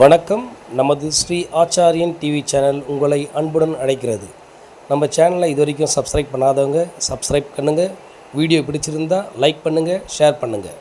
வணக்கம். நமது ஸ்ரீ ஆச்சாரியன் டிவி சேனல் உங்களை அன்புடன் அழைக்கிறது. நம்ம சேனலை இது வரைக்கும் சப்ஸ்கிரைப் பண்ணாதவங்க சப்ஸ்கிரைப் பண்ணுங்கள் வீடியோ பிடிச்சிருந்தா லைக் பண்ணுங்கள் ஷேர் பண்ணுங்கள்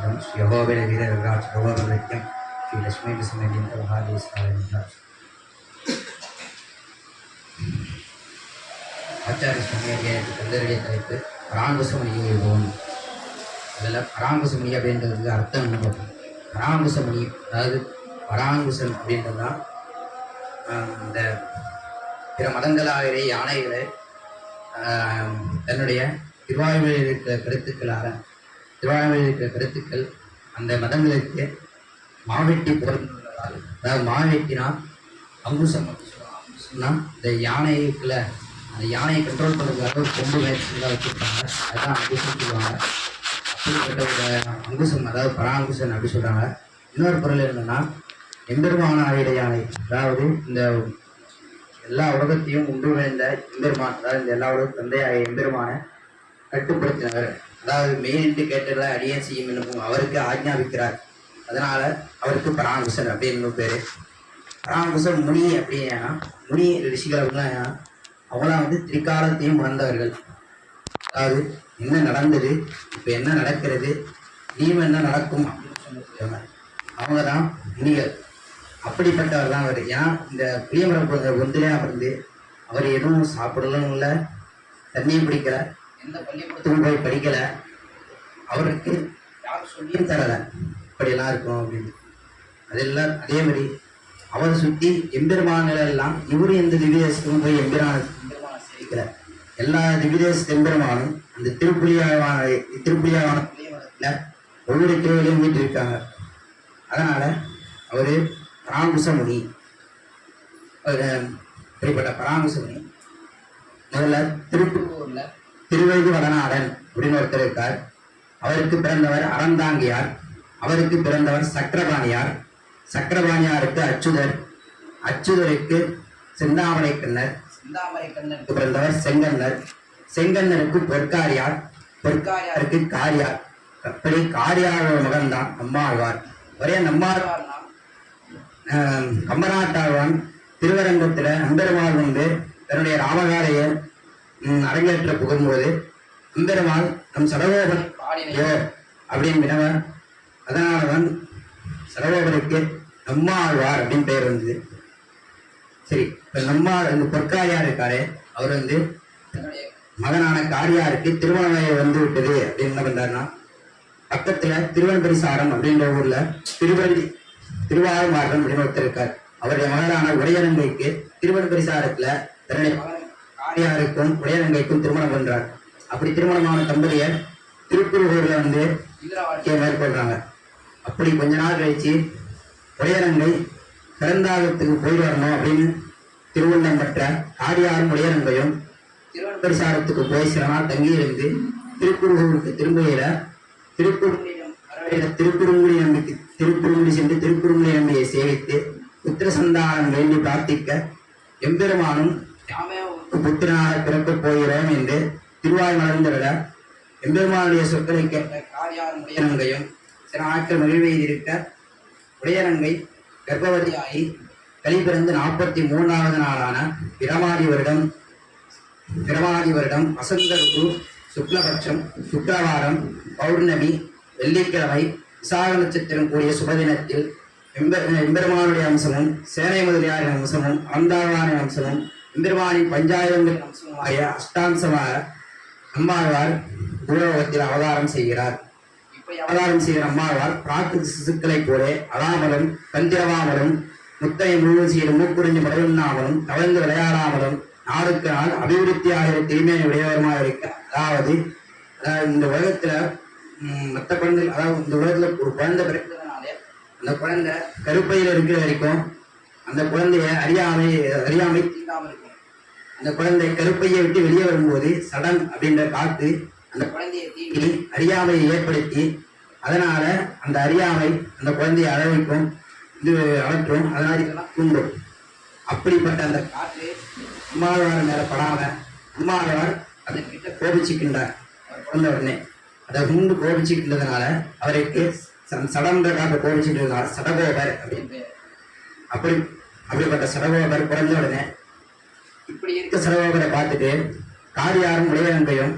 ஸ்தோத்திரம் ஸ்ரீ யகோவின வீரராஜ் யகோவ நித்யம் ஸ்ரீ லட்சுமி நரசிம்மன் பிரபாதி ஆச்சாரிய சுவாமியை கல்லறிய தலைப்பு பராங்குசமணி எழுதுவோம் அதில் பராங்குசமணி அப்படின்றதுக்கு அர்த்தம் என்ன பராங்குசமணி அதாவது பராங்குசன் அப்படின்றது தான் இந்த பிற மதங்களாகவே யானைகளை தன்னுடைய திருவாயுவில் இருக்கிற கருத்துக்களாக திருவாயுமையில் இருக்கிற கருத்துக்கள் அந்த மதங்களுக்கு மாவெட்டி பொருந்துள்ளதால் அதாவது மாவெட்டினா அங்குசம் அப்படின்னு சொல்லுவாங்க. அங்குசம்னா இந்த யானைக்குள்ள அந்த யானையை கண்ட்ரோல் பண்ணுறதுக்காக கொம்பு வேற்றுலாம் வச்சுருப்பாங்க. அதுதான் அங்குசம் சொல்லுவாங்க. அப்படிப்பட்ட ஒரு அங்குசம் அதாவது பராங்குசன் அப்படி சொல்கிறாங்க இன்னொரு பொருள் என்னன்னா எம்பெருமான ஆயுட யானை. அதாவது இந்த எல்லா உலகத்தையும் உண்டு விளைந்த எம்பெருமான் அதாவது இந்த எல்லா உலக தந்தையாக எம்பெருமான கட்டுப்படுத்தினவர். அதாவது மெயின்ட்டு கேட்டல அடியே செய்யும் என்னும் அவருக்கு ஆஜ்ஞாபிக்கிறார். அதனால அவருக்கு பராமகிருஷ்ணன் அப்படின்னு பேரு. பராமகிருஷ்ணன் முனி அப்படின்னா முனி ரிஷிகள் அப்படின்னா அவங்களாம் வந்து திரிகாலத்தையும் உணர்ந்தவர்கள் அதாவது என்ன நடந்தது இப்போ என்ன நடக்கிறது இனிமே என்ன நடக்கும் அப்படின்னு சொல்லுவாங்க அவங்க தான். முனிகள். அப்படிப்பட்டவர் தான் அவர். ஏன்னா இந்த புளியமரம் ஒன்றிலே அமர்ந்து அவர் எதுவும் சாப்பிடலும் இல்லை தண்ணியும் பிடிக்கல எந்த பள்ளிக்கூடத்துக்கும் போய் படிக்கல. அவருக்கு யாரும் சொல்லியும் தரல. இப்படியெல்லாம் இருக்கும் அப்படின்னு. அதெல்லாம் அதே மாதிரி அவரை சுற்றி எம்பெருமான்கள் எல்லாம் இவரு எந்த திவ்யதேசத்துக்கும் போய் எம்பெருமான எம்பெருமான சேவிக்கல. எல்லா திவ்யதேச எம்பெருமானும் அந்த திருப்புலியாவான திருப்புலியாவான புளியமரத்தில் ஒவ்வொரு திருவிலையும் வீட்டு இருக்காங்க. அதனால அவரு பராங்குசமுனி. அவர் இப்படிப்பட்ட பராங்குசமுனி. முதல்ல திருப்பூர்ல திருவழுது வடநாடன் அப்படின்னு ஒருத்தர் இருக்கார். அவருக்கு பிறந்தவர் அறந்தாங்கியார். அவருக்கு பிறந்தவர் சக்கரபாணியார். சக்கரபாணியாருக்கு அச்சுதர். அச்சுதருக்கு செந்தாமரை கண்ணர். செந்தாமரை கண்ணருக்கு பிறந்தவர் செங்கண்ணர். செங்கண்ணருக்கு பொற்காரியார். பொற்காரியாருக்கு காரியார். அப்படி காரியாரோட மகன் தான் நம்மாழ்வார் ஒரே நம்மாழ்வார்னா ஆஹ் கம்பநாட்டாழ்வான். திருவரங்கத்தில் அம்பெருமாள் வந்து தன்னுடைய ராமகாரையை ம், அரங்கேற்ற புகும்போது அம்பெருமாள் நம் சடகோபன் பாடினையோ அப்படின்னு வினவன் அதனால தான் சடகோபனுக்கு நம்மாழ்வார் அப்படின்னு பெயர் வந்தது சரி இப்போ நம்மா இந்த பொற்காரியார் இருக்காரு அவர் வந்து மகனான காரியாருக்கு திருமண வயது வந்து விட்டது அப்படின்னு என்ன பண்றாருன்னா பக்கத்துல திருவன்பரிசாரம் அப்படின்ற ஊர்ல திருவள்ளி திருவாரூர் திருவாரூர்மார்க்கம் அப்படின்னு ஒருத்தர் இருக்கார். அவருடைய மகனான உடையரங்கைக்கு திருவன்பரிசாரத்துல தன்னுடைய ஆரியாருக்கும் உடையரங்கைக்கும் திருமணம் பண்றார். அப்படி திருமணமான தம்பதியர் திருக்குறுகூர்ல வந்து இல்லற வாழ்க்கையை மேற்கொள்றாங்க. அப்படி கொஞ்ச நாள் கழிச்சு உடையரங்கை பிறந்தாகத்துக்கு போய் வரணும் அப்படின்னு திருவண்ணம் பெற்ற காரியாரும் உடையரங்கையும் திருவன்பரிசாரத்துக்கு போய் சில நாள் தங்கியிருந்து திருக்குறுகூருக்கு திரும்புகையில திருக்குறுங்குடியிடம் வரவேற்ற திருக்குறுங்குடி நம்பிக்கை திருக்குறுங்குடி சென்று திருக்குறுங்குடி நம்பியை சேவித்து புத்திர சந்தானம் வேண்டி பிரார்த்திக்க எம்பெருமானும் யாமே உனக்கு புத்திரனாக போகிறோம் என்று திருவாய் மலர்ந்துவிட எம்பெருமானுடைய சொற்களை கேட்ட காரியாரும் உடையரங்கையும் சில நாட்கள் மகிழ்வெய்திருக்க உடையரங்கை கர்ப்பவதியாகி கலி பிறந்து நாற்பத்தி மூன்றாவது நாளான பிரமாதி வருடம் பிரமாதி வருடம் வசந்த ருது சுக்லபட்சம் சுக்கரவாரம் பௌர்ணமி வெள்ளிக்கிழமை விசாக நட்சத்திரம் கூடிய சுபதினத்தில் எம்பெருமானுடைய அம்சமும் சேனை முதலியாரின் அம்சமும் அந்தாவானின் அம்சமும் எம்பெருமானின் பஞ்சாயங்களின் அம்சமுமாகிய அஷ்டாம்சமாக நம்மாழ்வார் பூலோகத்தில் அவதாரம் செய்கிறார். அவதாரம் செய்கிற அம்மாழ்வார் பிராக்கு சிசுக்களைப் போல அழாமலும் தந்திரவாமலும் முத்தையை முழுவதும் செய்து மூக்குறிஞ்சு மடலுண்ணாமலும் தவழ்ந்து விளையாடாமலும் நாளுக்கு நாள் அபிவிருத்தி ஆகிற திருமையை உடையவருமாக இருக்க அதாவது அதாவது இந்த உலகத்துல மற்ற குழந்தை அதாவது இந்த உலகத்துல ஒரு குழந்தை பிறக்கிறதுனாலே அந்த குழந்தை கருப்பையில இருக்கிற வரைக்கும் அந்த குழந்தைய அறியாமை அறியாமை தீண்டாமல் இருக்கும். அந்த குழந்தை கருப்பையை விட்டு வெளியே வரும்போது சடன் அப்படின்ற காத்து அந்த குழந்தையை தீண்டி அறியாமையை ஏற்படுத்தி அதனால அந்த அறியாமை அந்த குழந்தையை அழவைக்கும் இது அகற்றும் அதனால இதெல்லாம் தூண்டும். அப்படிப்பட்ட அந்த காற்று உமாழ்வார் மேல படாம அதை கிட்ட கோபிச்சுக்கின்றார். குழந்த பிறந்த உடனே. அதை உண்டு கோபிச்சுக்கின்றதுனால அவருக்கு ச- சடன்ற காற்று கோபிச்சுக்கின்றதுனால சடகோபர் அப்படின்னு அப்படி அப்படிப்பட்ட சடகோபர் பிறந்த உடனே இப்படி இருக்க. சடகோபரை பார்த்துட்டு காரியாரும் உடையவங்கையும்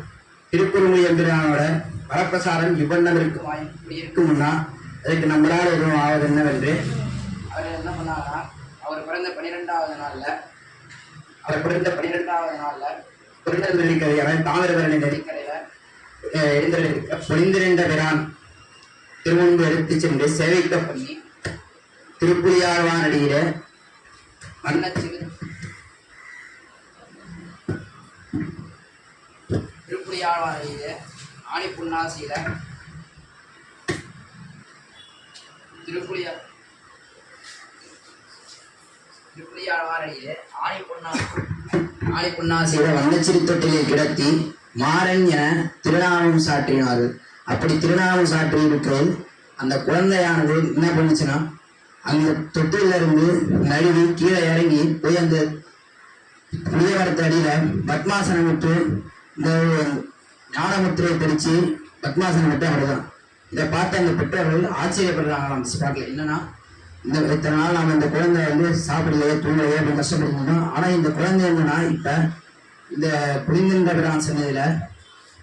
திருக்குறுமொழி எம்பிரானோட வரப்பிரசாரம் இவ்வண்ணம் இருக்குமா இப்படி இருக்கும்னா அதுக்கு நம்மளால எதுவும் ஆவது என்னவென்று? அவர் என்ன பண்ணாங்கன்னா அவர் பிறந்த பன்னிரெண்டாவது நாள்ல அவர் பிறந்த பன்னிரெண்டாவது நாள்ல நெல்லிக்கரை அவன் தாமிரபரணி நெல்லிக்கரையில அஹ், எழுந்தருளிருக்க பொழிந்திருந்த பிரான் திருமுன்பு எடுத்துச் சென்று சேவிக்க பண்ணி திருப்புலியாழ்வானடியில மன்னச்சிறு திருப்புலியாழ்வானடியில ஆணி புன்னாசியில திருப்புலியா திருப்புலியாழ்வானடியில ஆணி புன்னா ஆணி புன்னாசியில வண்ணச்சிறு தொட்டிலில் கிடத்தி மாறன் என திருநாமம் சாற்றினார்கள். அப்படி திருநாமம் சாற்றி இருக்கிறது அந்த குழந்தையானது என்ன பண்ணுச்சுன்னா அந்த தொட்டில இருந்து நழுவி கீழே இறங்கி போய் அந்த புளியமரத்து அடியில பத்மாசனம் விட்டு இந்த ஞானமுத்திரையை பிரிச்சு பத்மாசனம் விட்டு அவ்வளோதான் இதை பார்த்து அந்த பெற்றோர்கள் ஆச்சரியப்படுறாங்களாம் அந்த ஸ்பாட்ல. என்னன்னா இந்த இத்தனை நாள் நாம இந்த குழந்தை வந்து சாப்பிடலையே தூங்கலையே அப்படின்னு கஷ்டப்பட்டுருந்தோம் ஆனா இந்த குழந்தை என்னன்னா இப்ப இந்த புரிந்திருந்த சொன்னதில் சொன்னதுல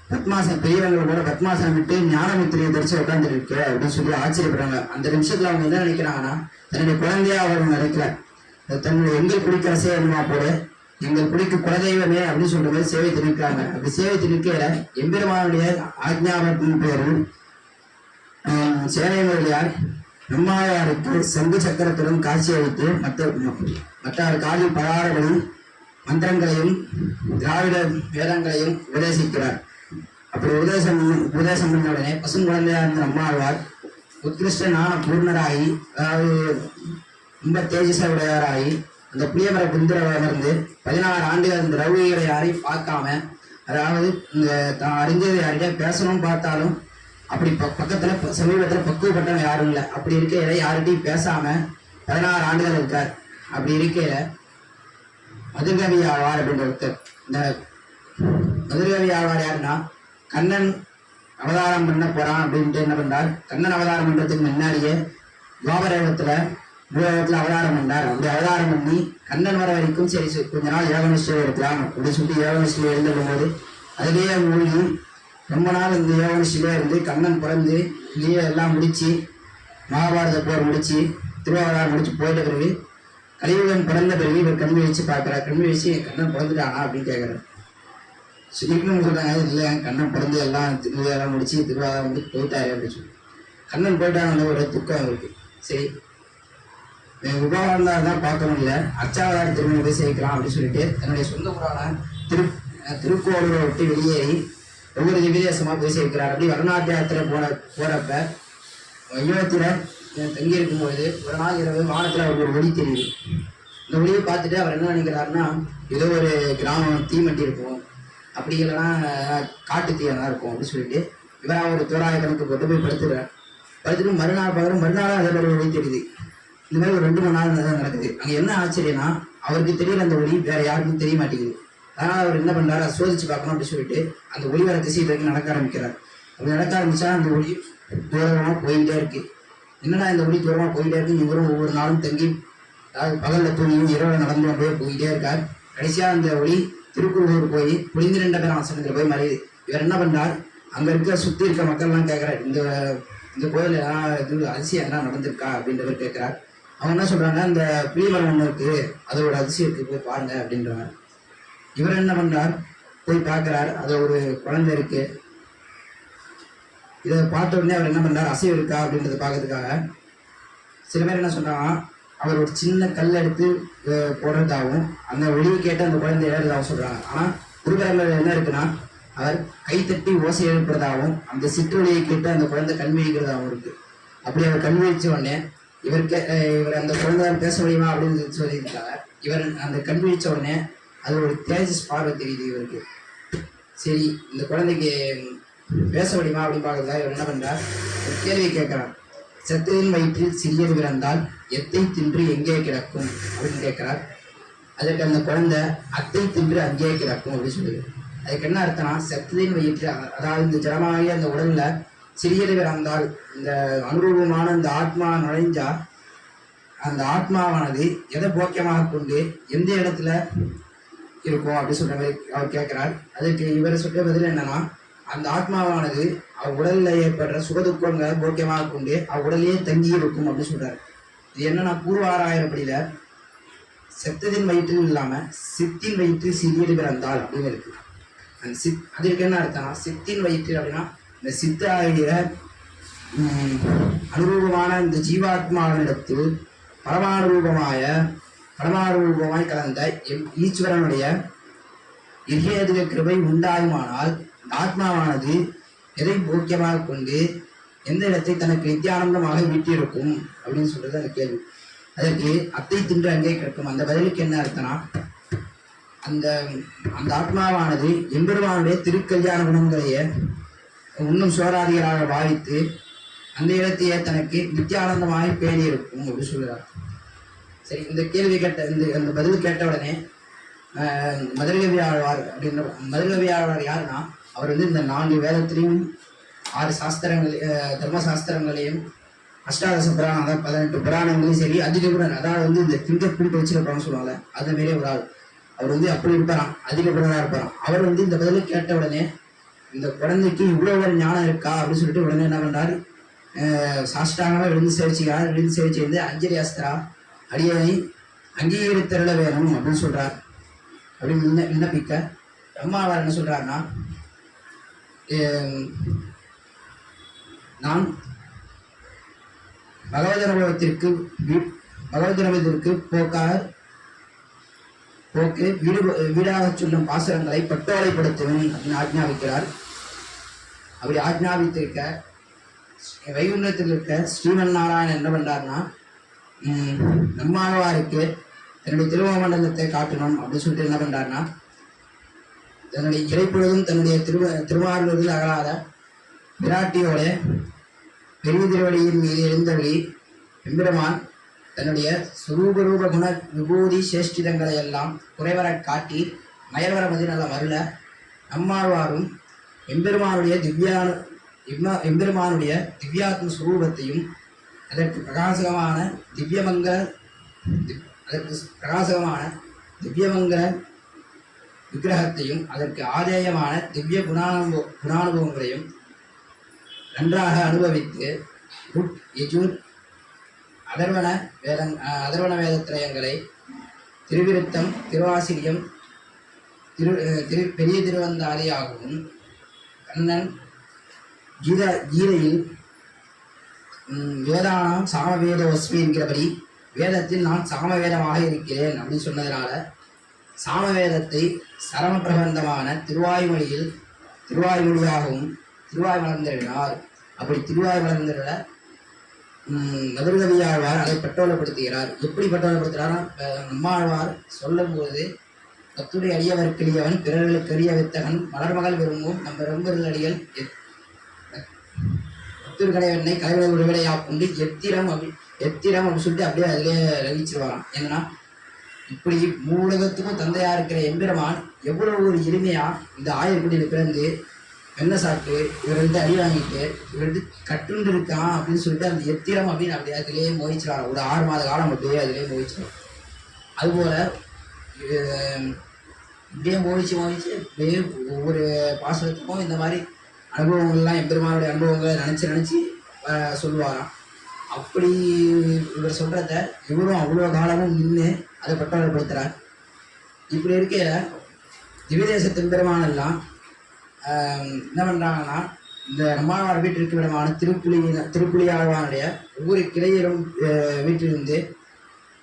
பத்மாசனம் பெரியவங்களை கூட பத்மாசனம் விட்டு ஞானமுத்திரையை தரிச்சு உட்காந்துருக்கு அப்படின்னு சொல்லி ஆச்சரியப்படுறாங்க. அந்த நிமிஷத்துல அவங்க என்ன நினைக்கிறாங்கன்னா தன்னுடைய குழந்தையா அவங்க நினைக்கல. தன்னுடைய எங்கள் குடிக்கிற சேவமா போல எங்கள் குடிக்கு குலதெய்வமே அப்படின்னு சொல்ற மாதிரி சேவை திணிக்கிறாங்க. அப்படி சேவை நிற்கையில எம்பெருமானுடைய ஆக்ஞாபத்தின் பேரில் ஆஹ், நம்மாயாருக்கு சங்கு சக்கரத்துடன் காட்சி அளித்து மற்ற மற்ற காலில் பலாரங்களும் மந்திரங்களையும் திராவிட வேதங்களையும் உபதேசிக்கிறார். அப்படி உபதேசம் உபதேசம் பண்ண உடனே பசும் குழந்தையா இருந்த நம்மாழ்வார் உத்கிருஷ்ட ஞான பூர்ணராகி அதாவது ரொம்ப தேஜச உடையவராகி அந்த புளியமர குந்திர பதினாறு ஆண்டுகள் இந்த ரவுகளை யாரையும் பார்க்காம அதாவது இந்த தான் அறிஞ்சது யார்கிட்ட பேசணும் பார்த்தாலும் அப்படி ப பக்கத்தில் சமீபத்தில் பக்குவப்பட்டவன் பக்குவப்பட்டவங்க யாரும் இல்லை. அப்படி இருக்கையில யார்கிட்டையும் பேசாம பதினாறு ஆண்டுகள் இருக்கார். அப்படி இருக்கையில மதுர்கவி ஆழ்வார் அப்படின்ற ஒருத்தர் இந்த மதுரகவி ஆழ்வார் யாருன்னா கண்ணன் அவதாரம் பண்ண போறான் அப்படின்ட்டு என்ன பண்றார்? கண்ணன் அவதாரம் பண்றதுக்கு முன்னாடியே துவாபரகத்துல பூலகத்துல அவதாரம் பண்ணார் அப்படி அவதாரம் பண்ணி கண்ணன் வர வரைக்கும் சரி கொஞ்ச நாள் யோகனிஷ்டம் இருக்கலாம். அப்படி சொல்லி யோகனிஷ்டம் எழுந்துடும் போது அதுலேயே மூழ்கி ரொம்ப நாள் இந்த யோகனிஷ்டிலே இருந்து கண்ணன் பிறந்து இங்கேயே எல்லாம் முடிச்சு மகாபாரத போர் முடிச்சு திருவாவதாரம் முடிச்சு போயிட்ட பிறகு கலியுகன் பிறந்த பிறகு இவர் கண் வச்சு பார்க்குறார். கண் வச்சு என் கண்ணன் பிறந்துட்டானா அப்படின்னு கேட்குறாரு. சுனிக்கணும் சொல்கிறாங்க இல்லை என் கண்ணன் பிறந்து எல்லாம் திருவிழாலாம் முடிச்சு திருவிழா வந்து போயிட்டாரு அப்படின்னு சொல்லி. கண்ணன் போயிட்டாங்க ஒரு துக்கம் இருக்கு சரி. உபகாரம் தான் பார்க்க முடியல. அச்சாவதார திருமணம் போய் சேர்க்கலாம் அப்படின்னு சொல்லிட்டு தன்னுடைய சொந்த ஊரான திரு அஹ் திருக்கோளூரை விட்டு வெளியேறி ஒவ்வொரு திவ்யதேசமா போய் சேர்க்கிறார். அப்படி வடநாட்டு யாத்திரை போன போகிறப்ப ஈழத்துல தங்கி இருக்கும்போது ஒரு நாள் இரவு வானத்தில் அவருக்கு ஒரு ஒளி தெரியுது. இந்த ஒளியை பார்த்துட்டு அவர் என்ன நினைக்கிறாருன்னா ஏதோ ஒரு கிராமம் தீமட்டி இருக்கும். அப்படி இல்லைன்னா காட்டு தீயெல்லாம் இருக்கும் அப்படின்னு சொல்லிட்டு இவரா ஒரு தோராய கணக்கு போட்டு போய் படுத்துறார் படுத்துட்டு மறுநாள் பார்க்குற மறுநாள் அதை மாதிரி ஒரு ஒளி தெரியுது. இந்த மாதிரி ஒரு ரெண்டு மூணு நாள் தான் நடக்குது. அங்கே என்ன ஆச்சரியம்னா அவருக்கு தெரியல அந்த ஒளி வேற யாருக்கும் தெரிய மாட்டேங்குது. அதனால் அவர் என்ன பண்ணுறாரு சோதிச்சு பார்க்கணும் அப்படின்னு சொல்லிட்டு அந்த ஒளி வர திசை வரைக்கும் நடக்க ஆரம்பிக்கிறார். அப்படி நடக்க ஆரம்பிச்சா அந்த ஒளி தூரமாக போயிட்டே இருக்கு. என்னடா இந்த ஒளி தூரமாக போயிட்டே இருக்கு? இவரும் ஒவ்வொரு நாளும் தங்கி அதாவது பகலில் தூங்கியும் இரவில் நடந்து அப்படியே போயிட்டே இருக்கார். கடைசியாக அந்த ஒளி திருக்குறளூர் போய் புளிந்திரண்ட பேராசனத்தில் போய் மறை இவர் என்ன பண்ணார் அங்கே இருக்க சுற்றி இருக்க மக்கள்லாம் கேட்குறாரு இந்த இந்த கோயில் இது அதிசயம் என்ன நடந்திருக்கா அப்படின்றவர் கேட்குறார் அவங்க என்ன சொல்கிறாங்க இந்த புளிமரம் ஒன்று இருக்குது அதோட அதிசயத்துக்கு போய் பாருங்க அப்படின்றாங்க இவர் என்ன பண்ணார் போய் பார்க்குறார் அது ஒரு குழந்தை இருக்குது இதை பார்த்த உடனே அவர் என்ன பண்ணார் அசைவு இருக்கா அப்படின்றத பார்க்கறதுக்காக சில பேர் என்ன சொல்றாங்க? அவர் ஒரு சின்ன கல் எடுத்து போடுறதாகவும் அந்த ஒளியை கேட்டு அந்த குழந்தை இழந்ததாகவும் சொல்கிறாங்க ஆனால் குருபரம்பரையில் என்ன இருக்குன்னா அவர் கைத்தட்டி ஓசை எழுப்புறதாகவும் அந்த சிற்றொலியை கேட்டு அந்த குழந்தை கண்விழிக்கிறதாகவும் இருக்கு. அப்படி அவர் கண்விழிச்ச உடனே இவருக்கு இவர் அந்த குழந்தை பேச முடியுமா அப்படின்னு சொல்லியிருக்காங்க. இவர் அந்த கண்விழிச்ச உடனே அது ஒரு தேஜஸ் பார்வை தெரியுது இவருக்கு. சரி இந்த குழந்தைக்கு பேச முடியுமா அப்படின்னு பார்க்கறதா இவர் என்ன பண்ணுறார் ஒரு கேள்வி கேட்குறான் செத்ததின் வயிற்றில் சிறியது பிறந்தால் எத்தை தின்று எங்கே கிடக்கும்? அப்படின்னு கேட்கிறார். அதற்கு அந்த குழந்தை அத்தை தின்று அங்கேயே கிடக்கும் அப்படின்னு சொல்லுது. அதுக்கு என்ன அர்த்தம்னா செத்ததின் வயிற்று அதாவது இந்த ஜனமாகிய அந்த உடல்ல சிறியது பிறந்தால் இந்த அனுரூபமான இந்த ஆத்மா நுழைஞ்சா அந்த ஆத்மாவானது எதை போக்கியமாக கொண்டு எந்த இடத்துல இருக்கும் அப்படின்னு சொல்ற மாதிரி அவர் கேட்கிறார். அதுக்கு இவர் சொல்ற பதில் என்னன்னா அந்த ஆத்மாவானது அவ் உடல்ல ஏற்படுற சுகதுக்கங்களை போக்கியமாக கொண்டு அவ் உடலே தங்கி இருக்கும் அப்படின்னு சொல்றாரு. இது என்னன்னா பூர்வ ஆறாயிரப்படியில செத்ததின் வயிற்றில் இல்லாமல் சித்தின் வயிற்றில் சிறியது பிறந்தால் அப்படின்னு இருக்கு. அந்த சித் அதற்கு என்ன அர்த்தம்னா சித்தின் வயிற்றில் அப்படின்னா இந்த சித்த ஆகிய அனுரூபமான இந்த ஜீவாத்மாவினிடத்தில் பரமானுரூபமாய பரமானுரூபமாய் கலந்த ஈஸ்வரனுடைய இகேதுக கிருபை உண்டாகுமானால் ஆத்மாவானது எதை போக்கியமாக கொண்டு எந்த இடத்தை தனக்கு நித்தியானந்தமாக வீட்டியிருக்கும் அப்படின்னு சொல்றது அந்த கேள்வி. அதற்கு அத்தை தின்று அங்கே கிடக்கும். அந்த பதிலுக்கு என்ன அர்த்தம்னா அந்த அந்த ஆத்மாவானது எம்பெருமானுடைய திருக்கல்யாண குணங்களைய இன்னும் சோராதிகளாக பாவித்து அந்த இடத்தையே தனக்கு நித்தியானந்தமாக பேணி இருக்கும் அப்படின்னு சொல்கிறார் சரி இந்த கேள்வி கேட்ட இந்த அந்த பதில் கேட்ட உடனே ஆஹ், அப்படின்ற மதுரகவி யாருன்னா அவர் வந்து இந்த நான்கு வேதத்திலையும் ஆறு சாஸ்திரங்கள் தர்மசாஸ்திரங்களையும் தர்ம சாஸ்திரங்களையும் அஷ்டாதச புராணம் அதாவது பதினெட்டு புராணங்களையும் சரி அதிகபுரன் அதாவது வந்து இந்த ஃபிங்கர் பிரிண்ட் வச்சிருப்பான்னு சொல்லுவாங்க அது மாரி ஒரு ஆள். அவர் வந்து அப்படி இருப்பாராம் அதிகபுரனாக இருப்பாராம். அவர் வந்து இந்த பதிலை கேட்ட உடனே இந்த குழந்தைக்கு இவ்வளோ ஒரு ஞானம் இருக்கா அப்படின்னு சொல்லிட்டு உடனே என்ன பண்ணார் சாஷ்டாங்கமாக விழுந்து சேவிச்சுக்கிறார் விழுந்து சேவிச்சு வந்து அஞ்சலி அஸ்திரா அடியனை அங்கீகரித்தருள வேணும் அப்படின்னு சொல்கிறார் அப்படின்னு விண்ணப்பிக்க அம்மாவார் என்ன சொல்கிறாருன்னா நான் பகவத் அனுபவத்திற்கு வீ- போக்காக போக்கு வீடு வீடாக சொல்லும் பாசுரங்களை பட்டோலைப்படுத்துவேன் அப்படின்னு ஆஜ்ஞாபிக்கிறார். அப்படி ஆஜ்ஞாபித்திருக்க வைகுண்டத்தில் இருக்க ஸ்ரீமன் நாராயணன் என்ன பண்றாருன்னா உம், நம்மாழ்வாருக்கு தன்னுடைய திருவமண்டலத்தை காட்டணும் அப்படின்னு சொல்லிட்டு என்ன பண்ணுறாருன்னா தன்னுடைய இறைப்பொழுதும் தன்னுடைய திருவ திருவாரூரில் அகலாத பிராட்டியோட பெரிய திருவடியின் மீது எழுந்தவழி எம்பெருமான் தன்னுடைய சுரூபரூப குண விபூதி சேஷ்டிதங்களை எல்லாம் குறைவரக் காட்டி மயல்வர நல்ல மருள நம்மாழ்வாரும் எம்பெருமானுடைய திவ்யான எம் எம்பெருமானுடைய திவ்யாத்ம சுரூபத்தையும் அதற்கு பிரகாசகமான திவ்யமங்கல அதற்கு பிரகாசகமான திவ்யமங்கல விக்கிரகத்தையும் அதற்கு ஆதேயமான திவ்ய குணானுபவ குணானுபவங்களையும் நன்றாக அனுபவித்து ருட் யஜூர் அதர்வன வேத அதர்வன வேதத்திரயங்களை திருவிருத்தம் திருவாசிரியம் திரு திரு பெரிய திருவந்தாதி ஆகவும் கண்ணன் கீத கீதையில் வேதானாம் சாமவேதோஸ்மி என்கிறபடி வேதத்தில் நான் சாமவேதமாக இருக்கிறேன் அப்படின்னு சொன்னதுனால சாமவேதத்தை சரம பிரபந்தமான திருவாய்மொழியில் திருவாய்மொழியாகவும் திருவாய் வளர்ந்திருந்தார் அப்படி திருவாய் மலர்ந்திருந்த மதுரகவியாழ்வார் அதை பட்டோலப்படுத்துகிறார். எப்படி பட்டோலப்படுத்துகிறார் நம்மாழ்வார் சொல்லும்போது கத்துடைய அடியவருக்கெடியவன் பிறர்களுக்கு அரிய வித்தகன் மலர்மகள் விரும்பும் நம் பெரும்பொருள் அடிகள் கத்தூர் கடைவெண்ணை கலைவரை உருவடையா கொண்டு எத்திரம் அப்படி எத்திரம் அப்படின்னு சொல்லிட்டு அப்படியே அதிலே ரவிச்சிருவாராம் என்னன்னா இப்படி மூலகத்துக்கும் தந்தையாக இருக்கிற எம்பெருமான் எவ்வளவு ஒரு எளிமையா இந்த ஆயர்குடியில் பிறந்து வெண்ணை சாப்பிட்டு இவர்கிட்ட அடி வாங்கிட்டு இவர்கிட்ட கட்டுண்டு இருக்கான் அப்படின்னு சொல்லிட்டு அந்த எத்திரம் அப்படின்னு அப்படியே அதிலேயே மோகிச்சிடலாம் ஒரு ஆறு மாத காலம் அப்படியே அதுலேயே மோகிச்சிடலாம் அதுபோல் இப்படியே மோகிச்சு மோகிச்சு இப்படியே ஒவ்வொரு பாசனத்துக்கும் இந்த மாதிரி அனுபவங்கள்லாம் எம்பெருமானுடைய அனுபவங்களை நினச்சி நினச்சி சொல்லுவாராம். அப்படி இவர் சொல்கிறத இவரும் அவ்வளோ காலமும் நின்று அதை பட்டாளப்படுத்துகிறார் இப்படி இருக்க திவிதேச பெருமானெல்லாம் என்ன பண்ணுறாங்கன்னா இந்த நம்மாழ்வார் வீட்டிற்கு விடமான திருப்புலி திருப்புலியாழ்வானுடைய ஒவ்வொரு கிளையிலும் வீட்டிலிருந்து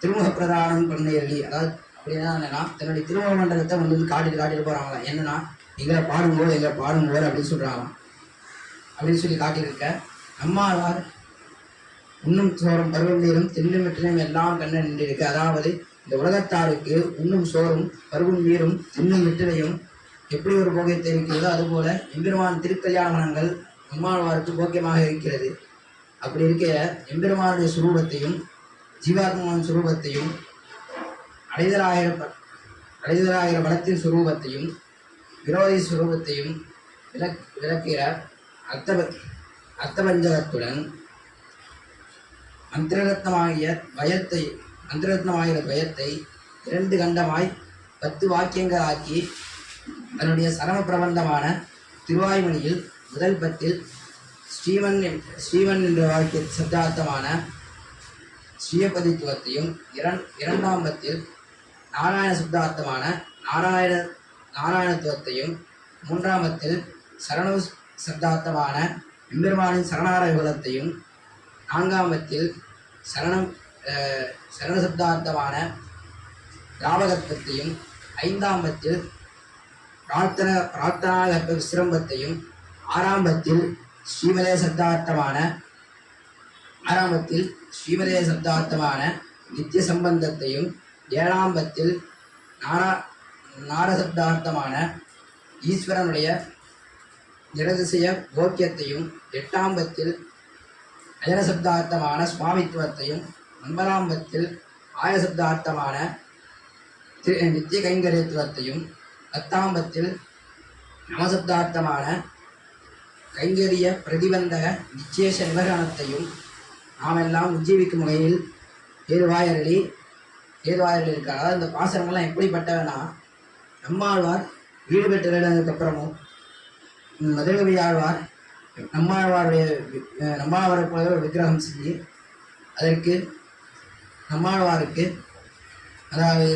திருமுக பிரதானம் பண்ணி அதாவது அப்படின்னா என்னன்னா தன்னுடைய திருமண மண்டலத்தை வந்து வந்து காட்டிட்டு காட்டிட்டு போகிறாங்களா என்னன்னா எங்களை பாடும்போது எங்களை பாடும்போது அப்படின்னு சொல்கிறாங்க அப்படின்னு சொல்லி காட்டியிருக்க நம்மாழ்வார் உண்ணும் சோறும் பருவம் நீரும் தின்னும் வெற்றிலும் எல்லாம் கண்ண நின்றிருக்கு. அதாவது இந்த உலகத்தாருக்கு உண்ணும் சோறும் பருவம் நீரும் தின்னும் வெற்றிலையும் எப்படி ஒரு போக்கியத்தை இருக்கிறதோ அதுபோல எம்பெருமான் திருக்கல்யாணங்கள் நம்மாழ்வாருக்கு போக்கியமாக இருக்கிறது. அப்படி இருக்க எம்பெருமானுடைய சுரூபத்தையும் ஜீவாத்மாவின் சுரூபத்தையும் அடைதலாயிர ப- அடைதலாயிர பலத்தின் சுரூபத்தையும் விரோதி சுரூபத்தையும் விளக் விளக்கிற அர்த்த அர்த்தபஞ்சகத்துடன் மந்திரரத்னமாகிய பயத்தை மந்திரரத்னமாகிற பயத்தை இரண்டு கண்டமாய் பத்து வாக்கியங்களாக்கி தன்னுடைய சரம பிரபந்தமான திருவாய்மொழியில் முதல் பத்தில் ஸ்ரீவன் ஸ்ரீவன் என்ற வாக்கிய சப்தார்த்தமான ஸ்ரீயபதித்துவத்தையும் இரண் இரண்டாம் பத்தில் நாராயண சப்தார்த்தமான நாராயண நாராயணத்துவத்தையும் மூன்றாம் பத்தில் சரண சப்தார்த்தமான எம்பெருமானின் சரணார நான்காமத்தில் சரணம் அஹ், சரண சப்தார்த்தமான ராவகத்துவத்தையும் ஐந்தாம்பத்தில் பிரார்த்தன பிரார்த்தனாகர்ப்ப விசிரம்பத்தையும் ஆறாம்பத்தில் ஸ்ரீமதே சப்தார்த்தமான ஆறாம்பத்தில் ஸ்ரீமதே சப்தார்த்தமான நித்திய சம்பந்தத்தையும் ஏழாம்பத்தில் நாரா நாரசப்தார்த்தமான ஈஸ்வரனுடைய நிரதிசய போக்கியத்தையும் எட்டாம்பத்தில் அயனசப்தார்த்தமான சுவாமித்துவத்தையும் ஒன்பதாம்பத்தில் ஆயசப்தார்த்தமான நித்திய கைங்கரியத்துவத்தையும் பத்தாம்பத்தில் நமசப்தார்த்தமான கைங்கரிய பிரதிபந்தக நிச்சேஷ நிவரணத்தையும் நாமெல்லாம் உஜ்ஜீவிக்கும் வகையில் ஏதுவாயரளி ஏதுவாயரளி இருக்கார் அதாவது இந்த பாசனங்கள்லாம் எப்படிப்பட்டவனா நம்மாழ்வார் வீடு பெற்ற மதுரகவி ஆழ்வார் நம்மாழ்வாருடைய நம்மாழ்வாரை போல ஒரு விக்கிரகம் செஞ்சு அதற்கு நம்மாழ்வாருக்கு அதாவது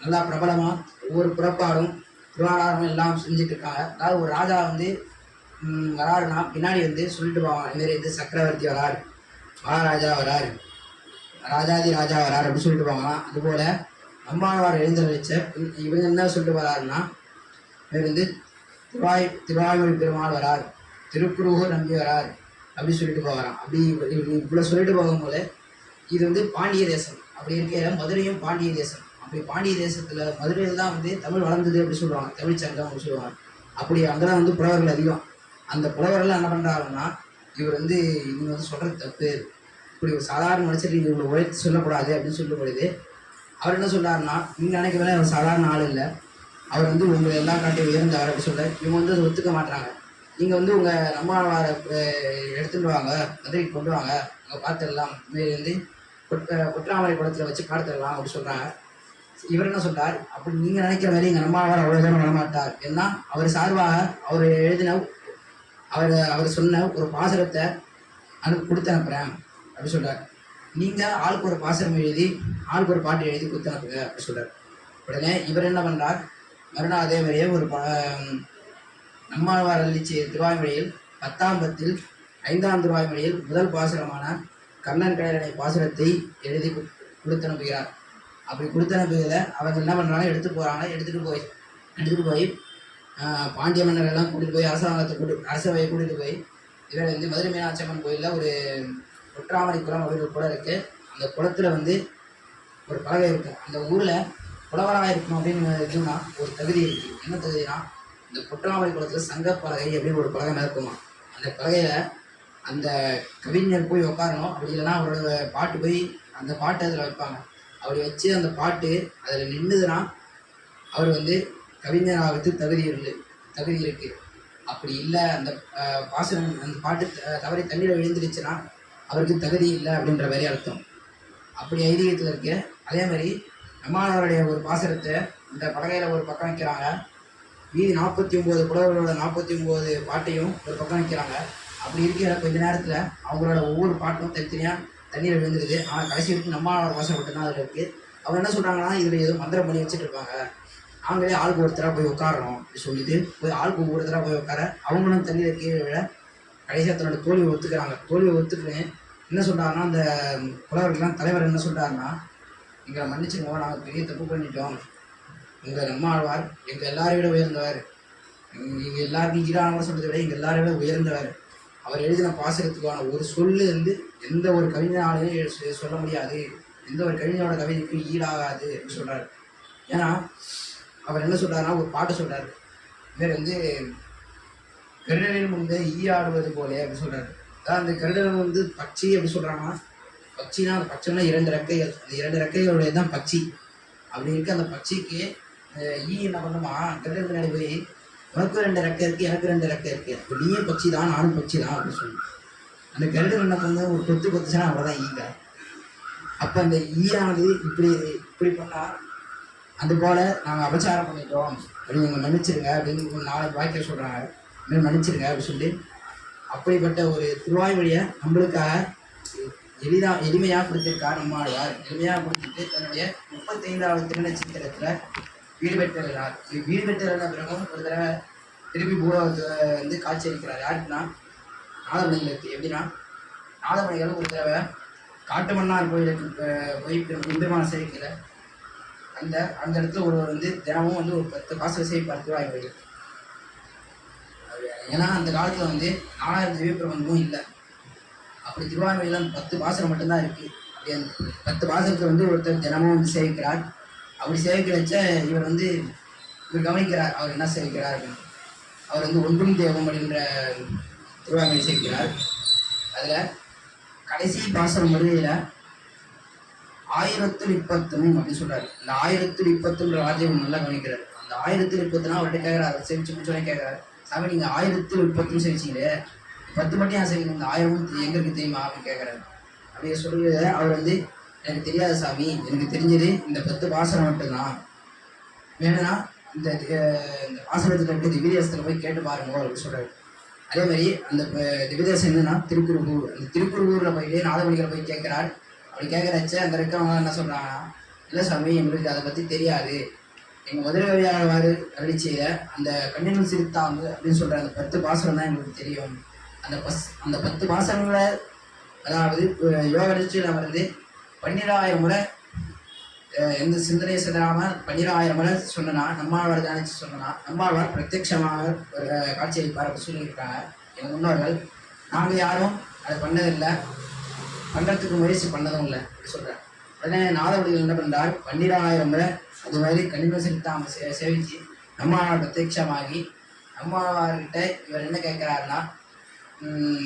நல்லா பிரபலமாக ஒவ்வொரு புறப்பாடும் திருவாராரம் எல்லாம் செஞ்சுட்டு இருக்காங்க அதாவது ஒரு ராஜா வந்து வராருன்னா பின்னாடி வந்து சொல்லிட்டு போவான். இதுமாரி வந்து சக்கரவர்த்தி வராரு மகாராஜா வராரு ராஜாதி ராஜா வராரு அப்படின்னு சொல்லிட்டு போவாங்களாம் அதுபோல் அம்மாவார் எழுந்தர் வச்ச இவங்க என்ன சொல்லிட்டு வராருன்னா இவர் வந்து திருவாய் திருவாய்மொழி பெருமாள் வரார். திருக்குறுகூர் நம்பி வரார். அப்படி சொல்லிட்டு போகிறான் அப்படி இவ்வளோ சொல்லிட்டு போகும்போது இது வந்து பாண்டிய தேசம். அப்படி இருக்கிற மதுரையும் பாண்டிய தேசம். அப்படி பாண்டிய தேசத்தில் மதுரையில் தான் வந்து தமிழ் வளர்ந்தது அப்படி சொல்லுவாங்க. தமிழ் சங்கம் அப்படி சொல்லுவாங்க. அப்படி அங்கே தான் வந்து புலவர்கள் அதிகம். அந்த புலவர்கள்லாம் என்ன பண்ணுறாங்கன்னா இவர் வந்து இவங்க வந்து சொல்கிறது தப்பு. இப்படி ஒரு சாதாரண மனுஷர் நீங்கள் இவ்வளோ உழைத்து சொல்லக்கூடாது அப்படின்னு சொல்லும் பொழுது அவர் என்ன சொல்கிறாருன்னா நீங்கள் நினைக்கவே அவர் சாதாரண ஆள் இல்லை. அவர் வந்து உங்களை எல்லா காட்டி உயர்ந்தவர் அப்படி சொல்ல இவங்க வந்து அதை ஒத்துக்க மாட்டாங்க நீங்கள் வந்து உங்கள் நம்மாழ்வார எடுத்துகிட்டு வாங்க. மதுரைக்கு கொண்டு வாங்க. அங்கே பார்த்துடலாம் இதுமாரி வந்து கொட்ட கொற்றாமரை குளத்தில் வச்சு பார்த்துடலாம் அப்படி சொல்கிறாங்க இவர் என்ன சொல்றார்? அப்படி நீங்கள் நினைக்கிற மாதிரி எங்கள் நம்மாழ்வார் அவ்வளோ தூரம் வரமாட்டார். ஏன்னா அவர் சார்பாக அவர் எழுதின அவர் அவர் சொன்ன ஒரு பாசுரத்தை அனுப்பி கொடுத்து அனுப்புகிறேன் அப்படி சொல்கிறார் நீங்கள் ஆளுக்கு ஒரு பாசுரம் எழுதி ஆளுக்கு ஒரு பாட்டு எழுதி கொடுத்து அனுப்புங்க. அப்படி சொல்கிறார் உடனே இவர் என்ன பண்ணுறார் மறுநாள் அதே மாதிரியே ஒரு ப நம்மாழ்வார் அள்ளிச்சி திருவாய்மொழியில் பத்தாம் பத்தில் ஐந்தாம் திருவாய்மொழியில் முதல் பாசுரமான கண்ணன் கடலனை பாசுரத்தை எழுதி கு- கொடுத்து அனுப்புகிறார் அப்படி கொடுத்து அனுப்புகிறத அவங்க என்ன பண்ணுறாங்க எடுத்து போகிறாங்க எடுத்துகிட்டு போய் எடுத்துகிட்டு போய் பாண்டிய மன்னர் எல்லாம் கூட்டிகிட்டு போய் அரசாங்கத்தை கூட்டு அரசவையை கூட்டிகிட்டு போய் இவர் வந்து மதுரை மீனாட்சி அம்மன் கோயிலில் ஒரு ஒற்றாமரை குளம் அப்படின்னு ஒரு குளம் இருக்குது அந்த குளத்தில் வந்து ஒரு பலகை இருக்கும். அந்த ஊரில் புலவராக இருக்கணும் அப்படின்னு இதுனா ஒரு தகுதி இருக்குது என்ன தகுதினா இந்த குற்றாமரை குளத்தில் சங்க பலகை அப்படின்னு ஒரு பலகை நடக்குமா அந்த பலகையில் அந்த கவிஞர் போய் உட்காரணும் அப்படி இல்லைன்னா அவரோட பாட்டு போய் அந்த பாட்டு அதில் வைப்பாங்க. அப்படி வச்சு அந்த பாட்டு அதில் நின்றுதுன்னா அவர் வந்து கவிஞராகிறது தகுதி இருந்து தகுதி இருக்குது அப்படி இல்லை அந்த பாசனம் அந்த பாட்டு தவறி தண்ணீரை விழுந்துருச்சுன்னா அவருக்கு தகுதி இல்லை அப்படின்ற மாதிரி அர்த்தம். அப்படி ஐதீகத்தில் இருக்க அதே மாதிரி நம்மளுடைய ஒரு பாசுரத்தை இந்த பலகையில் ஒரு பக்கம் வைக்கிறாங்க. மீதி நாற்பத்தி ஒம்பது புலவர்களோட நாற்பத்தி ஒம்பது பாட்டையும் ஒரு பக்கம் வைக்கிறாங்க. அப்படி இருக்கிற கொஞ்ச நேரத்தில் அவங்களோட ஒவ்வொரு பாட்டும் தனித்தனியாக தண்ணீர் விழுந்துருது. ஆனால் கடைசி வரைக்கும் நம்மளோட பாசனம் மட்டும்தான் அதில் இருக்குது அவங்க என்ன சொல்கிறாங்கன்னா இதில் ஏதோ மந்திரம் பண்ணி வச்சுட்டு இருப்பாங்க நாங்களே ஆளுக்கு ஒருத்தராக போய் உட்காடுறோம் அப்படி சொல்லிட்டு போய் ஆளுக்கு ஒவ்வொருத்தராக போய் உட்கார அவங்களும் தண்ணீரை கீழே விழ கடைசியாக தன்னோட தோல்வியை ஒத்துக்கிறாங்க. தோல்வியை ஒத்துக்கிட்டு என்ன சொல்கிறாங்கன்னா அந்த புலவர்கள்லாம் தலைவர் என்ன சொல்கிறாருன்னா எங்களை மன்னிச்சுங்க நாங்கள் பெரிய தப்பு பண்ணிட்டோம். உங்கள் நம்மாழ்வார் எங்கள் எல்லாரை விட உயர்ந்தவர். நீங்கள் எல்லாருக்கும் ஈரானவர் சொல்கிறத விட எங்கள் எல்லாரை விட உயர்ந்தவர். அவர் எழுதின பாசகத்துக்கான ஒரு சொல்லு வந்து எந்த ஒரு கவிஞனாலையும் சொல்ல முடியாது. எந்த ஒரு கவிஞனோட கவிதைக்கும் ஈடாகாது அப்படின்னு சொல்கிறார் ஏன்னா அவர் என்ன சொல்றாருன்னா ஒரு பாட்டு சொல்கிறார் இவர் வந்து கருடனின் முன்பே ஈயாடுவது போல அப்படின்னு சொல்கிறார் அதான் அந்த கருடன் வந்து பச்சை அப்படி சொல்கிறாங்கன்னா பச்சினா அந்த பச்சைன்னா இரண்டு ரெக்கைகள். அந்த இரண்டு ரெக்கைகளுடைய தான் பச்சி. அப்படி இருக்க அந்த பச்சைக்கு ஈ என்ன பண்ணுமா? கருடன் பின்னாடி போய் உனக்கு ரெண்டு ரெக்கை இருக்குது எனக்கு ரெண்டு ரெக்கை இருக்குது அப்போ நீயே பச்சி தான் நானும் பச்சி தான் அப்படின்னு சொல்லி. அந்த கருடு என்ன பண்ண? ஒரு கொத்து கொத்துச்சுன்னா அவ்வளோதான் ஈங்க அப்போ அந்த ஈயானது இப்படி இப்படி பண்ணால் அது போல் நாங்கள் அபச்சாரம் பண்ணிட்டோம். அப்படின்னு நீங்கள் மன்னிச்சிருங்க அப்படின்னு நாளைக்கு நாலு வாய்க்க சொல்கிறாங்க இன்னும் மன்னிச்சிருங்க அப்படின்னு சொல்லி அப்படிப்பட்ட ஒரு திருவாய் வழியை நம்மளுக்காக எளிதாக எளிமையாக கொடுத்திருக்கார் நம்மாழ்வார். எளிமையாக கொடுத்துட்டு தன்னுடைய முப்பத்தைந்தாவது திருமண வீடு பெற்றுகிறார் வீடு பெற்றுகிற பிறகும் ஒரு தடவை திருப்பி பூலோகத்தை வந்து காட்சி அளிக்கிறார். யாருக்குன்னா? நாதமணிகளுக்கு. எப்படின்னா நாதமணிகள் ஒரு தடவை காட்டுமன்னார் கோயிலுக்கு போய் பெருமான சேவிக்கல அந்த அந்த இடத்துல ஒருவர் வந்து தினமும் வந்து ஒரு பத்து காசு சேவிப்பார் கோயில் ஏன்னா அந்த காலத்தில் வந்து நாலாயிரம் திவ்யப்பிரபந்தமும் இல்லை. அப்படி திருவாரூரில் பத்து பாசனம் மட்டும்தான் இருக்குது பத்து பாசனத்தை வந்து ஒருத்தர் தினமும் வந்து சேவிக்கிறார். அப்படி சேவிக்கிறச்ச இவர் வந்து இவர் கவனிக்கிறார் அவர் என்ன சேவிக்கிறார் அவர் வந்து ஒன்றும் தேவம் அப்படின்ற திருவாரூரை சேவிக்கிறார். அதில் கடைசி பாசனம் வருகையில் ஆயிரத்து இப்பத்தும் அப்படின்னு சொல்கிறார் இந்த ஆயிரத்தில் இப்பத்துன்ற ராஜ்யம் நல்லா கவனிக்கிறார். அந்த ஆயிரத்து இப்பத்துனா அவர்கிட்ட கேட்குறாரு சேமிச்சு முடிச்சோடனே கேட்குறாரு சாமி நீங்கள் ஆயிரத்தில் இப்பத்தும் சேமிச்சிங்களே பத்து மட்டும் ஏன் இந்த ஆயிரமும் எங்கே எங்க இருக்கு தெரியுமா அப்படின்னு கேட்குறாரு. அப்படியே சொல்லி அவர் வந்து எனக்கு தெரியாது சாமி எனக்கு தெரிஞ்சது இந்த பத்து பாசனம் மட்டும்தான். வேணும்னா இந்த இந்த பாசனத்தில் இருக்க திவ்யதேசத்தில் போய் கேட்டு பாருங்க அப்படின்னு சொல்கிறார் அதே மாதிரி அந்த திவ்யதேசம் என்னன்னா திருக்குறுகூர் அந்த திருக்குறுகூரில் போயிட்டு நாதமணிகளை போய் கேட்குறார். அப்படி கேட்குறச்ச அந்த இருக்கவங்க என்ன சொல்கிறாங்கன்னா இல்லை சாமி எங்களுக்கு அதை பற்றி தெரியாது. எங்கள் மதுரை வழியாளர் அருளிச்சையில அந்த கண்ணினும் சிரித்தாங்க அப்படின்னு சொல்கிற அந்த பத்து பாசனம் தான் எங்களுக்கு தெரியும். அந்த பஸ் அந்த பத்து மாதங்களில் அதாவது அஹ், யோக நிச்சயம் வந்து பன்னிராயிரம் முறை எந்த சிந்தனையை சிதறாம பன்னிராயிரம் முறை சொன்னனா நம்மாழ்வார் தியானிச்சு சொன்னனா நம்மாழ்வார் பிரத்யட்சமாக ஒரு காட்சியளிப்பார் சொல்லியிருக்காங்க எங்கள் முன்னோர்கள் நாங்கள் யாரும் அதை பண்ணதில்லை. பண்ணுறதுக்கு முயற்சி பண்ணதும் இல்லை அப்படி சொல்கிறேன் உடனே நாதவடிகள் என்ன பண்ணுறார் பன்னிராயிரம் முறை அது மாதிரி கண்டிப்பாக செலுத்தாமல் சே சேவிச்சு நம்மாழ்வார் பிரத்யட்சமாகி நம்மாழ்வார்கிட்ட இவர் என்ன கேட்குறாருன்னா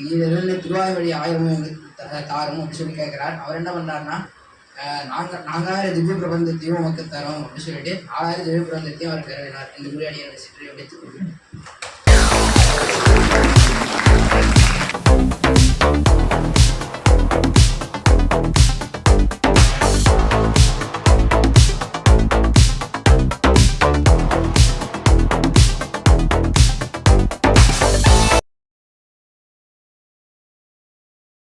இதிலிருந்து திருவாய்மொழி ஆயிரம் எங்களுக்கு த- தாரும் அப்படின்னு சொல்லி கேட்குறார். அவர் என்ன பண்ணுறாருன்னா நாங்கள் நாலாயிரம் திவ்ய பிரபந்தத்தையும் உமக்கு தரோம் அப்படின்னு சொல்லிட்டு நாலாயிரம் திவ்ய பிரபந்தத்தையும் அவர் கருதினார் இந்த குருவாடியை சிற்றி எடுத்து